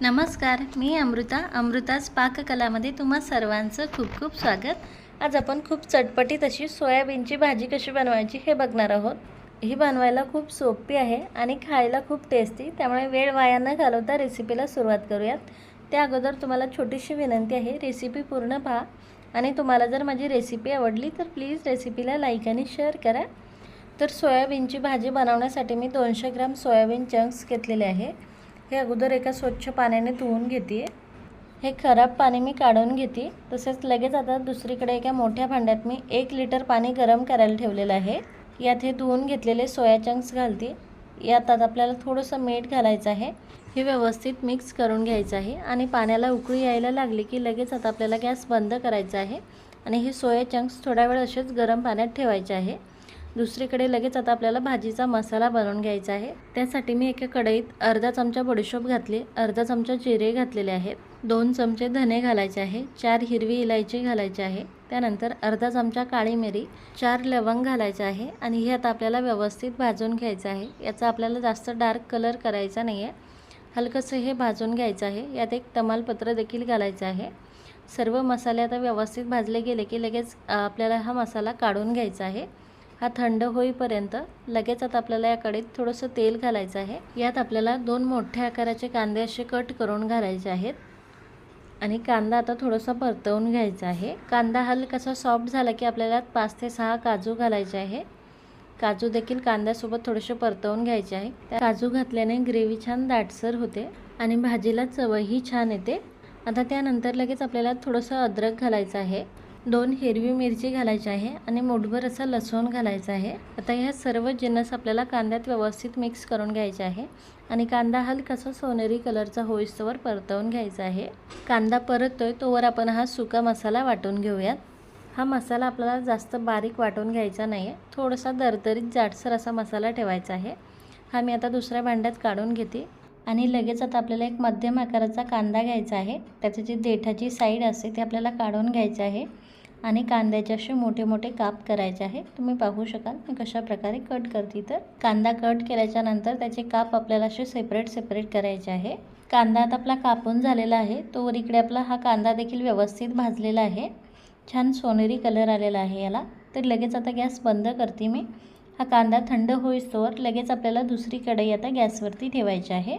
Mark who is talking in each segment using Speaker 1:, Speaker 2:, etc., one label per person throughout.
Speaker 1: नमस्कार मी अमृता अमृताज पाककलामध्ये तुम्हा सर्वांचं खूप खूप स्वागत. आज आपण खूप चटपटीत अशी सोयाबीनची भाजी कशी बनवायची हे बघणार आहोत. ही बनवायला खूप सोपी आहे आणि खायला खूप टेस्टी त्यामुळे वेळ वाया न घालवता रेसिपीला सुरुवात करूयात. त्या अगोदर तुम्हाला छोटीशी विनंती आहे रेसिपी पूर्ण पहा. आणि तुम्हाला जर माझी रेसिपी आवडली तर प्लीज रेसिपीला लाईक आणि शेअर करा. तर सोयाबीनची भाजी बनवण्यासाठी मी दोनशे ग्राम सोयाबीन चंक्स घेतलेले आहे. हे अगोदर एका स्वच्छ पाण्याने धुवून घेते हे खराब पाणी मी काढून घेते. तसेच लगेच आता दुसरीकडे एका मोठ्या भांड्यात मी एक लिटर पाणी गरम करायला ठेवलेलं आहे. यात हे धुवून घेतलेले सोया चंक्स घालते. यात आता आपल्याला थोडंसं मीठ घालायचं आहे. हे व्यवस्थित मिक्स करून घ्यायचं आहे आणि पाण्याला उकळी यायला लागली की लगेच आता आपल्याला गॅस बंद करायचा आहे. आणि हे सोया चंक्स थोडा वेळ असेच गरम पाण्यात ठेवायचे आहे. दुसरीकडे लगेच आता आपल्याला भाजीचा मसाला बनवून घ्यायचा आहे. त्यासाठी मी एका कढईत अर्धा चमचा बडीशोप घातली अर्धा चमचा जिरे घातलेले आहेत. दोन चमचे धने घालायचे आहे चार हिरवी इलायची घालायची आहे. त्यानंतर अर्धा चमचा काळी मिरी चार लवंग घालायचे आहे आणि हे आता आपल्याला व्यवस्थित भाजून घ्यायचं आहे. याचा आपल्याला जास्त डार्क कलर करायचा नाही आहे. हलकंसं हे भाजून घ्यायचं आहे. यात एक तमालपत्र देखील घालायचं आहे. सर्व मसाले आता व्यवस्थित भाजले गेले की लगेच आपल्याला हा मसाला काढून घ्यायचा आहे. हा थंड होईपर्यंत लगेच आता आपल्याला या कढईत थोडंसं तेल घालायचं आहे. यात आपल्याला दोन मोठ्या आकाराचे कांदे असे कट करून घालायचे आहेत. आणि कांदा आता थोडासा परतवून घ्यायचा आहे. कांदा हलकासा सॉफ्ट झाला की आपल्याला पाच ते सहा काजू घालायचे आहे. काजू देखील कांद्यासोबत थोडेसे परतवून घ्यायचे आहे. त्या काजू घातल्याने ग्रेव्ही छान दाटसर होते आणि भाजीला चवही छान येते. आता त्यानंतर लगेच आपल्याला थोडंसं अद्रक घालायचं आहे. दोन हिरवी मिरची घालायची आहे आणि मोठभर असं लसूण घालायचं आहे. आता ह्या सर्व जिन्नस आपल्याला कांद्यात व्यवस्थित मिक्स करून घ्यायचे आहे आणि कांदा हलकासा सोनेरी कलरचा होईस्तोवर परतवून घ्यायचा आहे. कांदा परततोय तोवर आपण हा सुका मसाला वाटून घेऊयात. हा मसाला आपल्याला जास्त बारीक वाटून घ्यायचा नाही आहे थोडासा दरदरीत जाडसर असा मसाला ठेवायचा आहे. हा मी आता दुसऱ्या भांड्यात काढून घेते. आणि लगेच आता आपल्याला एक मध्यम आकाराचा कांदा घ्यायचा आहे. त्याची जी देठाची साईड असते ती आपल्याला काढून घ्यायची आहे. आणि कांद्याचे असे मोठे मोठे काप करायचे आहे. तुम्ही पाहू शकाल मी कशा प्रकारे कट करते तर कांदा कट केल्याच्यानंतर त्याचे काप आपल्याला असे सेपरेट सेपरेट करायचे आहे. कांदा आता आपला कापून झालेला आहे. तोवर इकडे आपला हा कांदा देखील व्यवस्थित भाजलेला आहे. छान सोनेरी कलर आलेला आहे याला. तर लगेच आता गॅस बंद करते मी. हा कांदा थंड होईस्तोवर लगेच आपल्याला दुसरी कढई आता गॅसवरती ठेवायची आहे.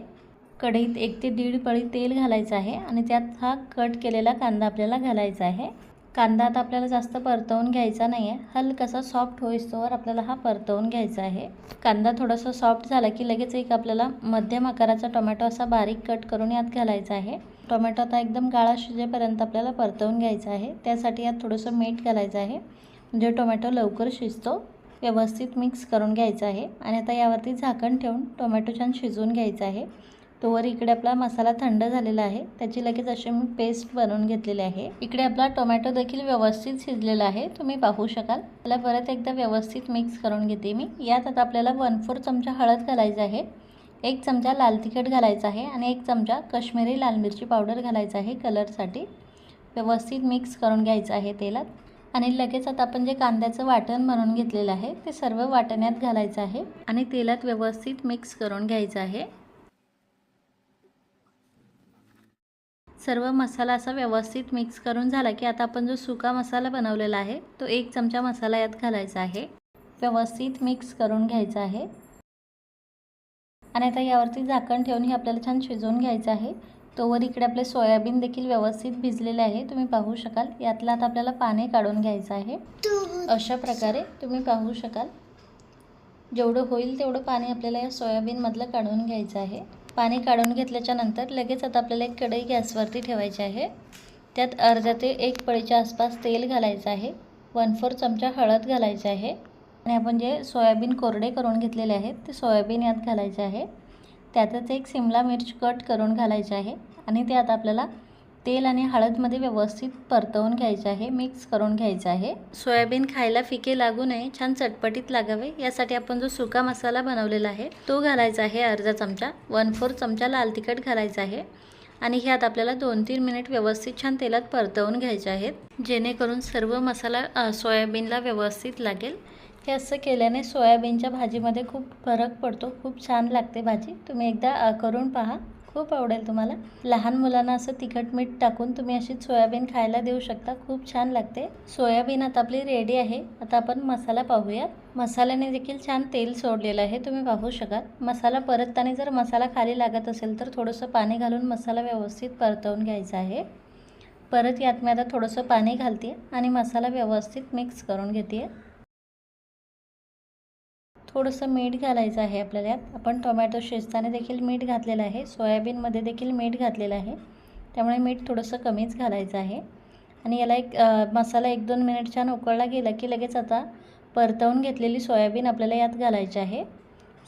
Speaker 1: कढईत एक ते दीड पळी तेल घालायचं आहे आणि त्यात हा कट केलेला कांदा आपल्याला घालायचा आहे. कांदा आता आपल्याला जास्त परतवून घ्यायचा नाही आहे हलकासा सॉफ्ट होईस्तोवर आपल्याला हा परतवून घ्यायचा आहे. कांदा थोडासा सॉफ्ट झाला की लगेच एक आपल्याला मध्यम आकाराचा टोमॅटो असा बारीक कट करून यात घालायचा आहे. टोमॅटो आता एकदम गाळा शिजेपर्यंत आपल्याला परतवून घ्यायचा आहे. त्यासाठी यात थोडंसं मीठ घालायचं आहे. म्हणजे टोमॅटो लवकर शिजतो. व्यवस्थित मिक्स करून घ्यायचं आहे. आणि आता यावरती झाकण ठेवून टोमॅटो छान शिजवून घ्यायचा आहे. तोवर इकडे आपला मसाला थंड झालेला आहे. त्याची लगेच अशी मी पेस्ट बनवून घेतलेली आहे. इकडे आपला टोमॅटो देखील व्यवस्थित शिजलेला आहे. तुम्ही पाहू शकाल. त्याला परत एकदा व्यवस्थित मिक्स करून घेते मी. यात आता आपल्याला वन फोर चमचा हळद घालायचा आहे. एक चमचा लाल तिखट घालायचा आहे आणि एक चमचा कश्मीरी लाल मिरची पावडर घालायचा आहे कलरसाठी. व्यवस्थित मिक्स करून घ्यायचं आहे तेलात. आणि लगेच आता आपण जे कांद्याचं वाटण म्हणून घेतलेलं आहे ते सर्व वाटण्यात घालायचं आहे. आणि तेलात व्यवस्थित मिक्स करून घ्यायचं आहे. सर्व मसाला असा व्यवस्थित मिक्स करून झाला की आता आपण जो सुका मसाला बनवलेला आहे तो एक चमचा मसाला यात घालायचा आहे. व्यवस्थित मिक्स करून घ्यायचा आहे. आणि आता यावरती झाकण ठेवून हे आपल्याला छान शिजवून घ्यायचं आहे. तोवर इकडे आपले सोयाबीन देखील व्यवस्थित भिजलेले आहे. तुम्ही पाहू शकाल यातलं आता आपल्याला पाणी काढून घ्यायचं आहे. अशा प्रकारे तुम्ही पाहू शकाल. जेवढं होईल तेवढं पाणी आपल्याला या सोयाबीनमधलं काढून घ्यायचं आहे. पाणी काढून घेतल्याच्या नंतर लगेच आता आपल्याला एक कढई गॅसवरती ठेवायची आहे. त्यात अर्ध्या ते एक पळीच्या आसपास तेल घालायचं आहे. वन फोर चमचा हळद घालायचं आहे. आणि आपण जे सोयाबीन कोरडे करून घेतलेले आहेत ते सोयाबीन यात घालायचे आहे. त्यातच एक सिमला मिर्च कट करून घालायचे आहे. आणि ते आता आपल्याला तेल आणि हळदमध्ये व्यवस्थित परतवून घ्यायचे आहे मिक्स करून घ्यायचं आहे. सोयाबीन खायला फिके लागू नये छान चटपटीत लागावे. यासाठी आपण जो सुका मसाला बनवलेला आहे तो घालायचा आहे अर्धा चमचा. वन फोर चमचा लाल तिखट घालायचा आहे. आणि ह्यात आपल्याला दोन तीन मिनिट व्यवस्थित छान तेलात परतवून घ्यायचे आहेत. जेणेकरून सर्व मसाला सोयाबीनला व्यवस्थित लागेल. हे असं केल्याने सोयाबीनच्या भाजीमध्ये खूप फरक पडतो. खूप छान लागते भाजी. तुम्ही एकदा करून पहा. खूप आवडेल तुम्हाला. लहान मुलांना असं तिखट मीठ टाकून तुम्ही अशी सोयाबीन खायला देऊ शकता. खूप छान लागते. सोयाबीन आता आपली रेडी आहे. आता आपण मसाला पाहूयात मसाल्याने देखील छान तेल सोडलेलं आहे. तुम्ही पाहू शकाल. मसाला परतताना जर मसाला खाली लागत असेल तर थोडंसं पाणी घालून मसाला व्यवस्थित परतवून घ्यायचा आहे. परत यात मी आता थोडंसं पाणी घालते आणि मसाला व्यवस्थित मिक्स करून घेते. थोडंसं मीठ घालायचं आहे आपल्याला यात. आपण टोमॅटो शिजताना देखील मीठ घातलेलं आहे. सोयाबीनमध्ये देखील मीठ घातलेलं आहे. त्यामुळे मीठ थोडंसं कमीच घालायचं आहे. आणि याला एक मसाला एक दोन मिनिट छान उकळला गेला की लगेच आता परतवून घेतलेली सोयाबीन आपल्याला यात घालायची आहे.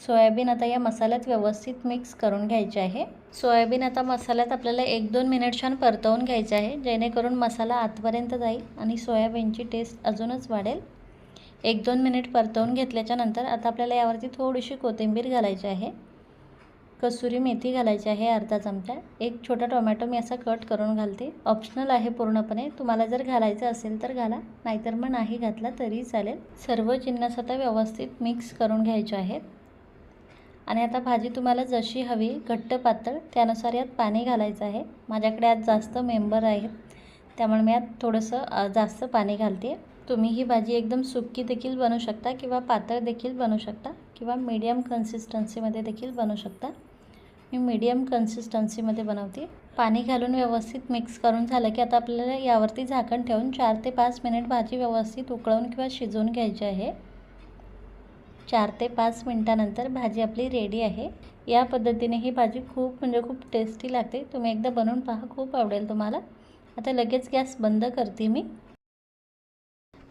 Speaker 1: सोयाबीन आता या मसाल्यात व्यवस्थित मिक्स करून घ्यायचे आहे. सोयाबीन आता मसाल्यात आपल्याला एक दोन मिनिट छान परतवून घ्यायचे आहे. जेणेकरून मसाला आतपर्यंत जाईल आणि सोयाबीनची टेस्ट अजूनच वाढेल. एक दोन मिनिट परतवून घेतल्याच्या नंतर आता आपल्याला यावरती थोडीशी कोथिंबीर घालायची आहे. कसुरी मेथी घालायची आहे अर्धा चमचा. एक छोटा टोमॅटो मी असा कट करून घालते. ऑप्शनल आहे पूर्णपणे. तुम्हाला जर घालायचं असेल तर घाला. नाहीतर मग नाही घातला तरी चालेल. सर्व जिन्नस आता व्यवस्थित मिक्स करून घ्यायचे आहेत. आणि आता भाजी तुम्हाला जशी हवी घट्ट पातळ त्यानुसार यात पाणी घालायचं आहे. माझ्याकडे आज जास्त मेंबर आहेत. त्यामुळे मी यात थोडंसं जास्त पाणी घालते. तुम्ही ही भाजी एकदम सुक्की देखील बनवू शकता किंवा पातळ देखील बनवू शकता किंवा मीडियम कन्सिस्टन्सीमध्ये देखील बनवू शकता. मी मीडियम कन्सिस्टन्सीमध्ये बनवते. पाणी घालून व्यवस्थित मिक्स करून झालं की आता आपल्याला यावरती झाकण ठेवून चार ते पाच मिनिट भाजी व्यवस्थित उकळून किंवा शिजवून घ्यायची आहे. चार ते पाच मिनटानंतर भाजी आपली रेडी आहे. या पद्धतीने ही भाजी खूप म्हणजे खूप टेस्टी लागते. तुम्ही एकदा बनवून पहा खूप आवडेल तुम्हाला. आता लगेच गॅस बंद करते मी.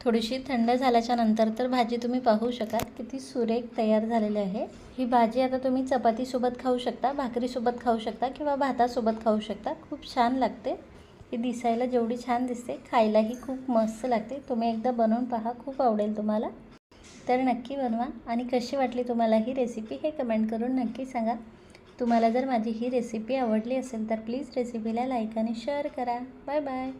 Speaker 1: थोडीशी थंड झाल्याच्यानंतर तर भाजी तुम्ही पाहू शकाल किती सुरेख तयार झालेली आहे. ही भाजी आता तुम्ही चपातीसोबत खाऊ शकता भाकरीसोबत खाऊ शकता किंवा भातासोबत खाऊ शकता. खूप छान लागते. ही दिसायला जेवढी छान दिसते खायलाही खूप मस्त लागते. तुम्ही एकदा बनवून पहा खूप आवडेल तुम्हाला. तर नक्की बनवा. आणि कशी वाटली तुम्हाला ही रेसिपी हे कमेंट करून नक्की सांगा. तुम्हाला जर माझी ही रेसिपी आवडली असेल तर प्लीज रेसिपीला लाईक आणि शेअर करा. Bye bye